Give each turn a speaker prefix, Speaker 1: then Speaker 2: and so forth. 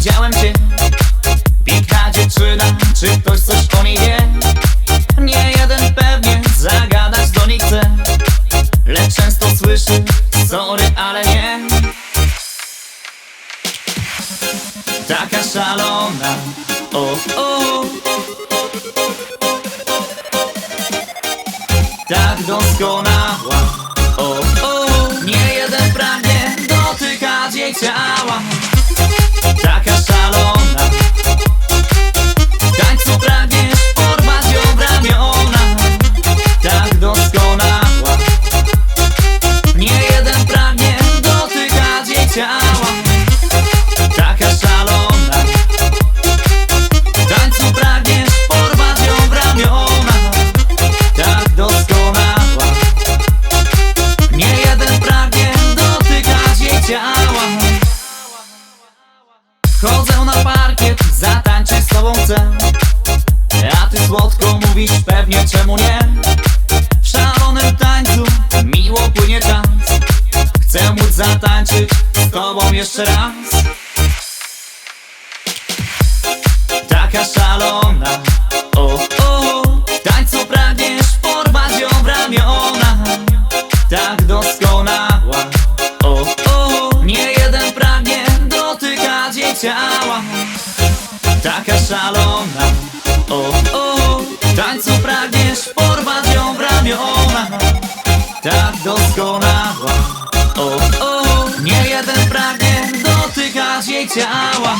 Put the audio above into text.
Speaker 1: widziałem cię. Piękna dziewczyna, czy ktoś coś o niej wie? Nie jeden pewnie zagadać do niej chce. Lecz często słyszy, sorry, ale nie. Taka szalona, o, o Tak na parkiet, zatańczyć z tobą chcę. A ty słodko mówisz pewnie czemu nie? W szalonym tańcu miło płynie czas. Chcę móc zatańczyć z tobą jeszcze raz. Taka szalona, o, o tańcu pragniesz porwać ją w ramiona Tak doskonała, o, o Nie jeden pragnie dotykać jej ciała Taka szalona, o, o tańcu pragniesz porwać ją w ramiona. Tak doskonała, o, o Nie jeden pragnie dotykać jej ciała